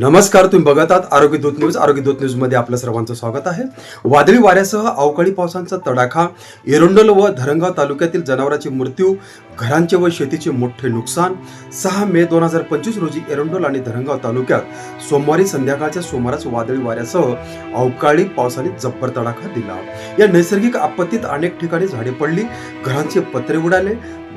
नमस्कार तुम्ही बघत आहात आरोग्य दूत न्यूज. आरोग्य दूत न्यूजमध्ये आपलं सर्वांचं स्वागत आहे. वादळी वाऱ्यासह अवकाळी पावसांचा तडाखा एरंडोल व धरणगाव तालुक्यातील जनावरांचे मृत्यू घरांचे व शेतीचे मोठे नुकसान. सहा मे दोन हजार पंचवीस रोजी एरंडोल आणि धरणगाव तालुक्यात सोमवारी संध्याकाळच्या सुमारास वादळी वाऱ्यासह अवकाळी पावसाने जब्बर तडाखा दिला. या नैसर्गिक आपत्तीत अनेक ठिकाणी झाडे पडली घरांचे पत्रे उडाले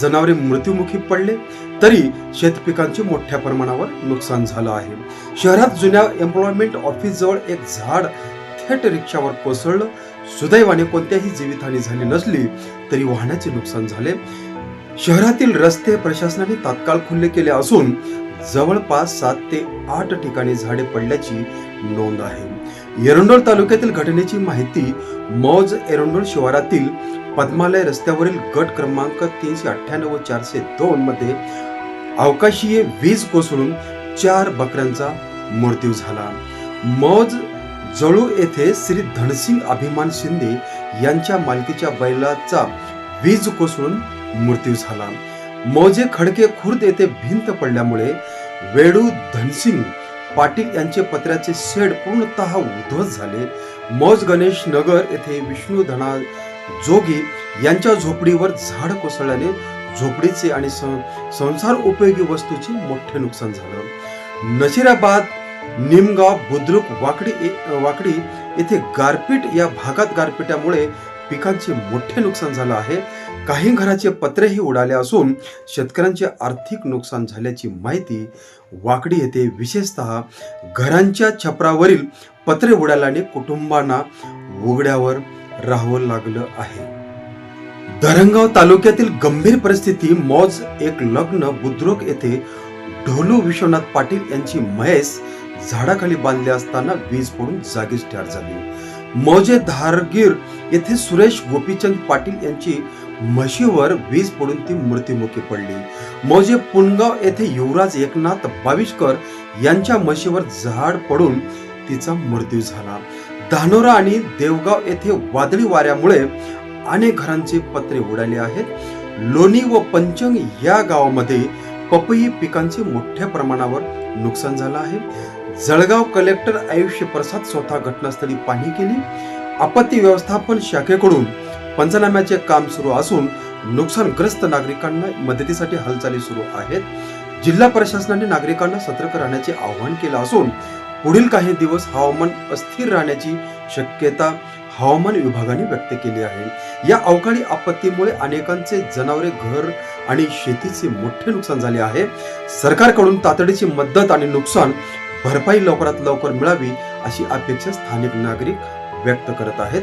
जनावरे मृत्युमुखी पडले. तरी शेतपिकांचे मोठ्या प्रमाणावर नुकसान झालं आहे. शहरात जुन्या एम्प्लॉयमेंट ऑफिस जवळ एक झाड थेट रिक्षावर कोसळलं. सुदैवाने कोणत्याही जीवितहानी झाली नसली तरी वाहनाचे नुकसान झाले. शहरातील रस्ते प्रशासनाने तात्काळ खुले केले असून जवळपास सात ते आठ ठिकाणी झाडे पडल्याची नोंद आहे. एरंडोल तालुक्यातील घटनेची माहिती मौज एरंडोल शिवारातील पद्मालय रस्त्यावरील गट क्रमांक तीनशे अठ्ठ्याण्णव व चारशे दोन मध्ये अवकाशीय वीज कोसळून चार बकऱ्यांचा मृत्यू झाला. मौज जळू येथे श्री धनसिंग अभिमान शिंदे यांच्या मालकीच्या बैलाचा वीज कोसळून मृत्यू झाला. मौजे खडके खुर्द येथे भिंत पडल्यामुळे वेडू धनसिंग पाटील यांचे पत्र्याचे शेड पूर्णतः उद्ध्वस्त झाले. मौज गणेश नगर येथे विष्णू धना जोगी यांच्या झोपडीवर झाड कोसळल्याने झोपडीचे आणि सं- संसार उपयोगी वस्तूचे मोठे नुकसान झालं. नशिराबाद निमगाव बुद्रुक वाकडी वाकडी येथे गारपीट या भागात गारपिटामुळे पिकांचे मोठे नुकसान झालं आहे. काही घराचे पत्रेही उडाले असून शेतकऱ्यांचे आर्थिक नुकसान झाल्याची माहिती वाकडी येथे विशेषतः घरांच्या छपरावरील पत्रे उडाल्याने कुटुंबांना उघड्यावर राहावं लागलं आहे. धरणगाव तालुक्यातील गंभीर परिस्थिती मौज एक लग्न बुद्रुक येथे ढोलू विश्वनाथ पाटील यांची महेश झाडाखाली बांधले असताना वीज पडून जागीच ठार झाली. मौजे धारगीर येथे सुरेश गोपीचंद पाटील यांची म्हशीवर वीज पडून ती मृत्युमुखी पडली. मौजे पुणगाव येथे युवराज एकनाथ बाविशकर यांच्या म्हशीवर झाड पडून तिचा मृत्यू झाला. धानोरा आणि देवगाव येथे वादळी वाऱ्यामुळे अनेक घरांचे पत्रे उडाले आहेत. लोणी व पंचंग या गावामध्ये पपई पिकांचे मोठ्या प्रमाणावर नुकसान झालं आहे. जळगाव कलेक्टर आयुष्य प्रसाद स्वतः घटनास्थळी पाहणी केली. आपत्ती व्यवस्थापन शाखेकडून पंचनाम्याचे काम सुरू असून नुकसानग्रस्त नागरिकांना मदतीसाठी हालचाली सुरू आहेत. जिल्हा प्रशासनाने नागरिकांना सतर्क राहण्याचे आवाहन केलं असून पुढील काही दिवस हवामान अस्थिर राहण्याची शक्यता हवामान विभागाने व्यक्त केली आहे. या अवकाळी आपत्तीमुळे अनेकांचे जनावरे घर आणि शेतीचे मोठे नुकसान झाले आहे. सरकारकडून तातडीची मदत आणि नुकसान भरपाई लवकरात लवकर मिळावी अशी अपेक्षा स्थानिक नागरिक व्यक्त करत आहेत.